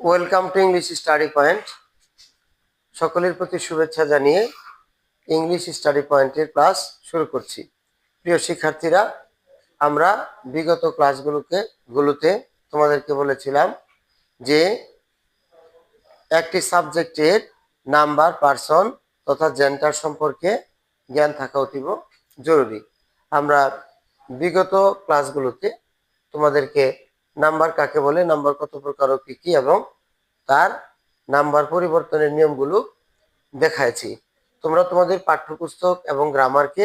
Welcome to English study point সকলের প্রতি শুভেচ্ছা জানিয়ে ইংলিশ স্টাডি পয়েন্টের ক্লাস শুরু করছি। প্রিয় শিক্ষার্থীরা, আমরা বিগত ক্লাসগুলোকে গুলোতে তোমাদেরকে বলেছিলাম যে একটি সাবজেক্টের নাম্বার পার্সন তথা জেন্টার সম্পর্কে জ্ঞান থাকা অতীব জরুরি। আমরা বিগত ক্লাসগুলোতে তোমাদেরকে নাম্বার কাকে বলে, নাম্বার কত প্রকার ও কি কি, এবং তার নাম্বার পরিবর্তনের নিয়মগুলো দেখাইছি। তোমরা তোমাদের পাঠ্যপুস্তক এবং গ্রামারকে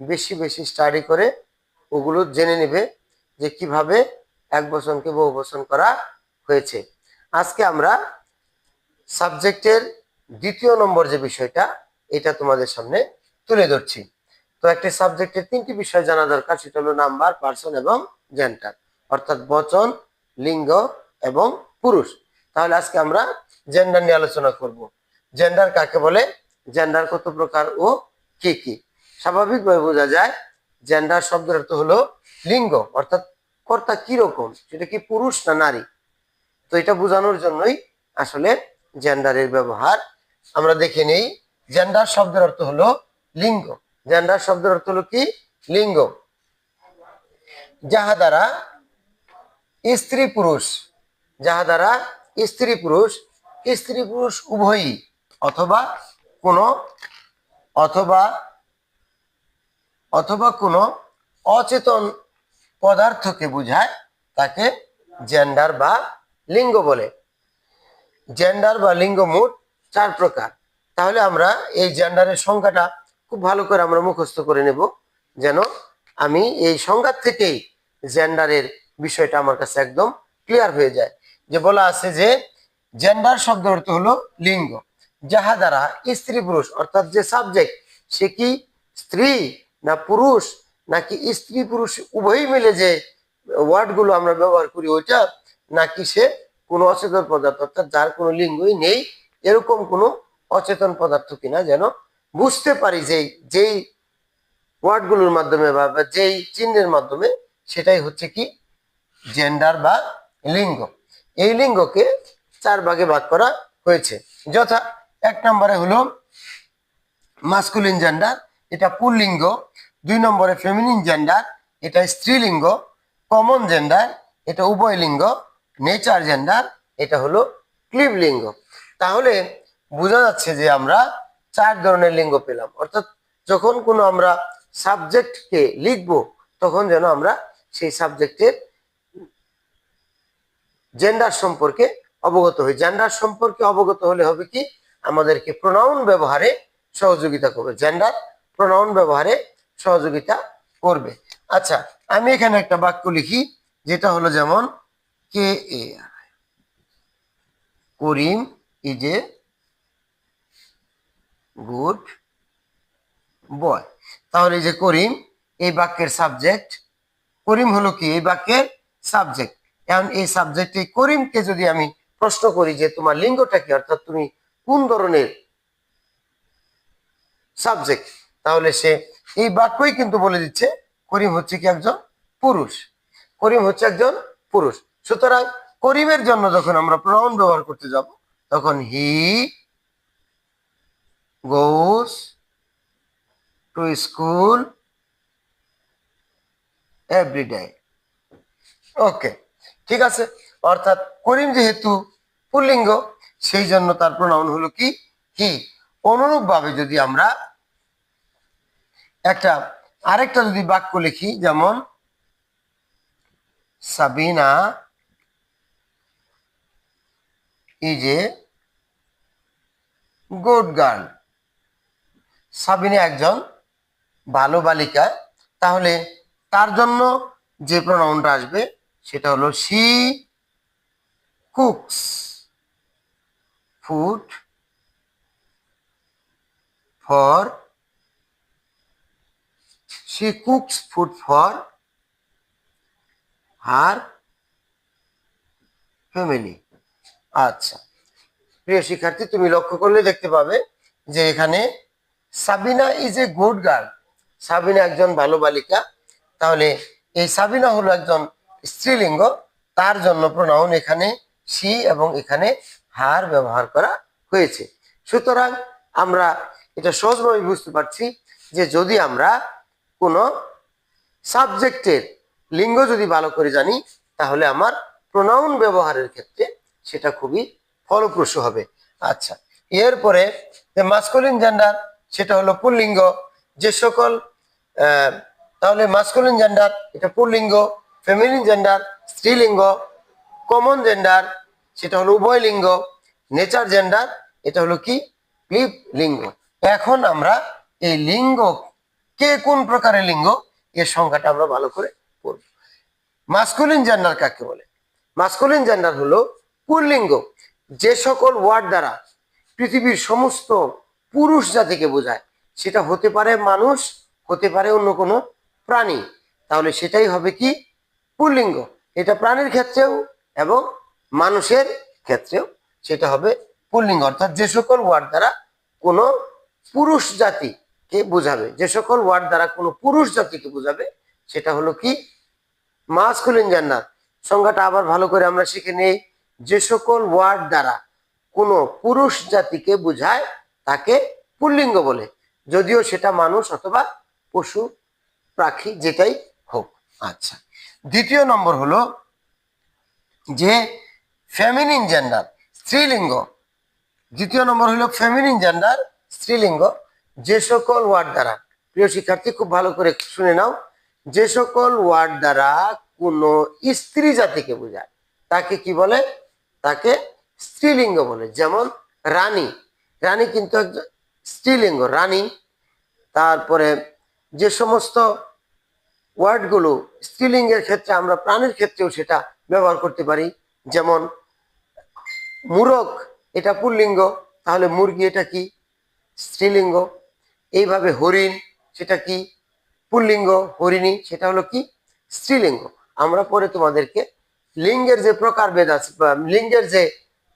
বেশি বেশি স্টাডি করে ওগুলো জেনে নেবে যে কীভাবে এক বচনকে বহু বচন করা হয়েছে। আজকে আমরা সাবজেক্টের দ্বিতীয় নম্বর যে বিষয়টা, এটা তোমাদের সামনে তুলে ধরছি। তো একটি সাবজেক্টের তিনটি বিষয় জানা দরকার, সেটা হলো নাম্বার পার্সন এবং জেন্টার অর্থাৎ বচন, লিঙ্গ এবং পুরুষ। তাহলে আজকে আমরা জেন্ডার নিয়ে আলোচনা করব। জেন্ডার কাকে বলে? জেন্ডার কত প্রকার ও কি কি? স্বাভাবিকভাবে বোঝা যায় জেন্ডার শব্দের অর্থ হলো লিঙ্গ, অর্থাৎ কর্তা কি রকম? সেটা কি পুরুষ না নারী? তো এটা বোঝানোর জন্যই আসলে জেন্ডারের ব্যবহার আমরা দেখে নেই। জেন্ডার শব্দের অর্থ হলো লিঙ্গ। জেন্ডার শব্দের অর্থ হলো কি? লিঙ্গ। যাহা দ্বারা স্ত্রী পুরুষ, যাহা দ্বারা স্ত্রী পুরুষ স্ত্রী পুরুষ উভয়ই অথবা কোনো অথবা অথবা কোনো অচেতন পদার্থকে বোঝায় তাকে জেন্ডার বা লিঙ্গ বলে। জেন্ডার বা লিঙ্গ মোট চার প্রকার। তাহলে আমরা এই জেন্ডারের সংখ্যাটা খুব ভালো করে আমরা মুখস্থ করে নেব। যেন আমি এই সংজ্ঞা থেকেই জেন্ডারের বিষয়টা আমার কাছে একদম ক্লিয়ার হয়ে যায়। যে বলা আছে যে জেন্ডার শব্দ অর্থ হলো লিঙ্গ। যাহা দ্বারা স্ত্রী পুরুষ, অর্থাৎ যে সাবজেক্ট সে কি স্ত্রী না পুরুষ, নাকি স্ত্রী পুরুষ উভয়ই মিলে যে ওয়ার্ডগুলো আমরা ব্যবহার করি ওইটা, নাকি সে কোনো অচেতন পদার্থ, অর্থাৎ যার কোনো লিঙ্গই নেই, এরকম কোনো অচেতন পদার্থ কিনা যেন বুঝতে পারি যে যেই ওয়ার্ডগুলোর মাধ্যমে বা যেই চিহ্নের মাধ্যমে সেটাই হচ্ছে কি জেন্ডার বা লিঙ্গ। এই লিঙ্গকে চার ভাগে ভাগ করা হয়েছে। যথা এক নম্বরে হলো মাস্কুলিন জেন্ডার এটা পুল্লিঙ্গ। দুই নম্বরে ফেমিনিন জেন্ডার এটা স্ত্রীলিঙ্গ। কমন জেন্ডার এটা উভয় লিঙ্গ নেচার জেন্ডার এটা হলো ক্লিব লিঙ্গ তাহলে বোঝা যাচ্ছে যে আমরা চার ধরনের লিঙ্গ পেলাম। অর্থাৎ যখন কোনো আমরা সাবজেক্টকে লিখব, তখন যেন আমরা সেই সাবজেক্টের জেন্ডার সম্পর্কে অবগত হই। জেন্ডার সম্পর্কে অবগত হলে হবে কি? আমাদেরকে প্রোনাউন ব্যবহারে সহযোগিতা করবে। জেন্ডার প্রোনাউন ব্যবহারে সহযোগিতা করবে। আচ্ছা আমি এখানে একটা বাক্য লিখি, যেটা হলো যেমন, কে এ করিম ইজ এ গুড বয়। তাহলে যে করিম, এই বাক্যের সাবজেক্ট, করিম হলো কি? এই বাক্যের সাবজেক্ট। এখন এই সাবজেক্টে করিমকে যদি আমি প্রশ্ন করি যে তোমার লিঙ্গটা কি, অর্থাৎ তুমি কোন ধরনের সাবজেক্ট তাহলে সে এই বাক্যই কিন্তু বলে দিচ্ছে, করিম হচ্ছে কি একজন পুরুষ। করিম হচ্ছে একজন পুরুষ। সুতরাং করিমের জন্য যখন আমরা প্রনাউন ব্যবহার করতে যাব, তখন he goes to school everyday okay ঠিক আছে? অর্থাৎ করিম যেহেতু পুল্লিঙ্গ, সেই জন্য তার প্রনাউন হলো কি? হি। অনুরূপ ভাবে যদি আমরা একটা, আরেকটা যদি বাক্য লিখি, যেমন, Sabina is a good girl Sabina একজন ভালো বালিকা। তাহলে তার জন্য যে প্রনাউনটা আসবে সেটা হলো she cooks food for she cooks food for her family আচ্ছা প্রিয় শিক্ষার্থী, তুমি লক্ষ্য করলে দেখতে পাবে যে এখানে Sabina is a good girl Sabina একজন ভালো বালিকা। তাহলে এই সাবিনা হলো একজন স্ত্রীলিঙ্গ, তার জন্য প্রনাউন এখানে সি এবং এখানে হার ব্যবহার করা হয়েছে। সুতরাং আমরা এটা সহজভাবে বুঝতে পারছি যে যদি আমরা কোনো সাবজেক্টের লিঙ্গ যদি ভালো করে জানি, তাহলে আমার প্রোনাউন ব্যবহারের ক্ষেত্রে সেটা খুবই ফলপ্রসূ হবে। আচ্ছা এরপরে যে মাস্কুলিন জেন্ডার সেটা হলো পুল্লিঙ্গ। যে সকল তাহলে মাস্কুলিন জেন্ডার এটা পুল্লিঙ্গ ফেমিনিন জেন্ডার স্ত্রীলিঙ্গ কমন জেন্ডার সেটা হলো উভয় লিঙ্গ নেচার জেন্ডার এটা হলো কি? ক্লিপ লিঙ্গ। এখন আমরা এই লিঙ্গ, কে কোন প্রকারের লিঙ্গ? এর সংখ্যাটা আমরা ভালো করে পড়ব। মাস্কুলিন জেন্ডার কাকে বলে? মাস্কুলিন জেন্ডার হলো পুল্লিঙ্গ যে সকল ওয়ার্ড দ্বারা পৃথিবীর সমস্ত পুরুষ জাতিকে বোঝায়, সেটা হতে পারে মানুষ, হতে পারে অন্য কোনো প্রাণী। তাহলে সেটাই হবে কি? পুল্লিঙ্গ। এটা প্রাণীর ক্ষেত্রেও এবং মানুষের ক্ষেত্রেও সেটা হবে পুল্লিঙ্গ। অর্থাৎ যে সকল ওয়ার্ড দ্বারা কোনো পুরুষ জাতিকে বোঝাবে, যে সকল ওয়ার্ড দ্বারা কোনো পুরুষ জাতিকে বোঝাবে, সেটা হলো কি? মাস্কুলিন জেন্ডার সংজ্ঞাটা আবার ভালো করে আমরা শিখে নেই। যে সকল ওয়ার্ড দ্বারা কোনো পুরুষ জাতিকে বোঝায়, তাকে পুল্লিঙ্গ বলে। যদিও সেটা মানুষ অথবা পশু, পাখি, যেটাই হোক। আচ্ছা। দ্বিতীয় নম্বর হলো যে ফেমিনিন জেন্ডার স্ত্রীলিঙ্গ। দ্বিতীয় নম্বর হলো ফেমিনিন জেন্ডার স্ত্রীলিঙ্গ। যে সকল ওয়ার্ড দ্বারা, প্রিয় শিক্ষার্থী, খুব ভালো করে শুনে নাও। যে সকল ওয়ার্ড দ্বারা কোনো স্ত্রী জাতিকে বোঝায়, তাকে কি বলে? তাকে স্ত্রীলিঙ্গ বলে। যেমন রানী রানী কিন্তু একজন স্ত্রীলিঙ্গ, রানী। তারপরে যে সমস্ত ওয়ার্ডগুলো স্ত্রীলিঙ্গের ক্ষেত্রে আমরা প্রাণের ক্ষেত্রেও সেটা ব্যবহার করতে পারি। যেমন মূরক এটা পুল্লিঙ্গ, তাহলে মুরগি এটা কি? স্ত্রীলিঙ্গ। এইভাবে হরিণ, সেটা কি? পুল্লিঙ্গ, হরিণী, সেটা হলো কি? স্ত্রীলিঙ্গ। আমরা পরে তোমাদেরকে লিঙ্গের যে প্রকারভেদ আছে লিঙ্গের যে,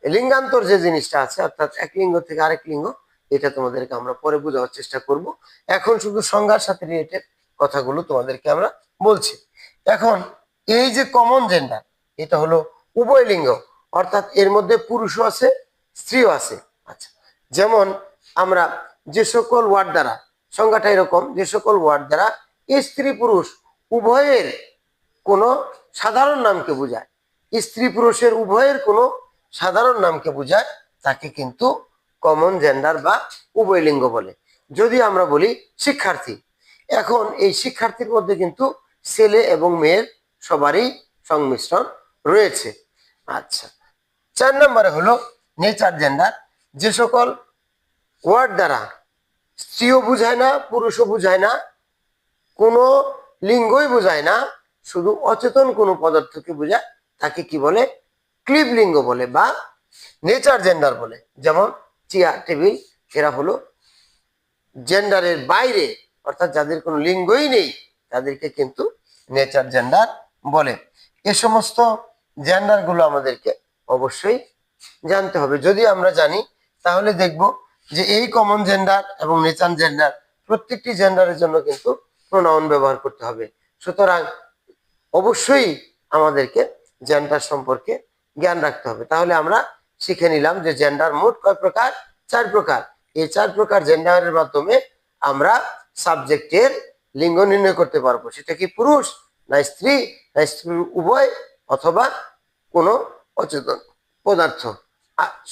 লিঙ্গান্তর যে জিনিসটা আছে, অর্থাৎ এক লিঙ্গ থেকে আরেক লিঙ্গ, এটা তোমাদেরকে আমরা পরে বোঝানোর চেষ্টা করব। এখন শুধু সংজ্ঞার সাথে রিলেটেড কথাগুলো তোমাদেরকে আমরা বলছি। এখন এই যে কমন জেন্ডার এটা হলো উভয় লিঙ্গ, অর্থাৎ এর মধ্যে পুরুষও আছে, স্ত্রীও আছে। আচ্ছা যেমন আমরা যে সকল ওয়ার্ড দ্বারা, সংজ্ঞাটা এরকম, যে সকল ওয়ার্ড দ্বারা স্ত্রী পুরুষ উভয়ের কোনো সাধারণ নামকে বোঝায়। স্ত্রী পুরুষের উভয়ের কোনো সাধারণ নামকে বোঝায়, তাকে কিন্তু কমন জেন্ডার বা উভয় লিঙ্গ বলে। যদি আমরা বলি শিক্ষার্থী এখন এই শিক্ষার্থীর মধ্যে কিন্তু ছেলে এবং মেয়ের সবারই সংমিশ্রণ রয়েছে। আচ্ছা চার নম্বরে হলো নেচার জেন্ডার। যে সকল ওয়ার্ড দ্বারা স্ত্রীও বুঝায় না, পুরুষও বুঝায় না, কোনো লিঙ্গই বোঝায় না, শুধু অচেতন কোনো পদার্থকে বোঝায়, তাকে কি বলে? ক্লিপ লিঙ্গ বলে বা নেচার জেন্ডার বলে। যেমন চেয়ার, টেবিল এরা হলো। জেন্ডারের বাইরে অর্থাৎ যাদের কোনো লিঙ্গই নেই, তাদেরকে কিন্তু নেচার জেন্ডার বলে। এ সমস্ত জেন্ডারগুলো আমাদেরকে অবশ্যই জানতে হবে। যদি আমরা জানি, তাহলে দেখব যে এই কমন জেন্ডার এবং নেচার জেন্ডার প্রত্যেকটি জেন্ডারের জন্য কিন্তু প্রোনাউন ব্যবহার করতে হবে। সুতরাং অবশ্যই আমাদেরকে জেন্ডার সম্পর্কে জ্ঞান রাখতে হবে। তাহলে আমরা শিখে নিলাম যে জেন্ডার মোট কয় প্রকার? চার প্রকার। এই চার প্রকার জেন্ডারের মাধ্যমে আমরা সাবজেক্টের লিঙ্গ নির্ণয় করতে পারব। সেটা কি পুরুষ, না স্ত্রী না স্ত্রী উভয়, অথবা কোনো অচেতন পদার্থ।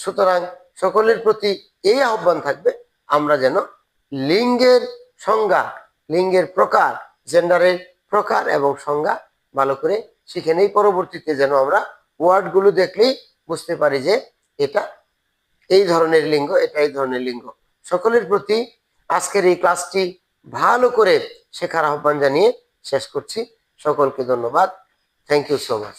সুতরাং সকলের প্রতি এই আহ্বান থাকবে, আমরা যেন লিঙ্গের সংজ্ঞা, লিঙ্গের প্রকার, জেন্ডারের প্রকার এবং সংজ্ঞা ভালো করে শিখে নেই। পরবর্তীতে যেন আমরা ওয়ার্ডগুলো দেখলেই বুঝতে পারি যে এটা এই ধরনের লিঙ্গ, এটা এই ধরনের লিঙ্গ। সকলের প্রতি আজকের এই ক্লাসটি ভালো করে শেখার আহ্বান জানিয়ে শেষ করছি। সকলকে ধন্যবাদ। Thank you so much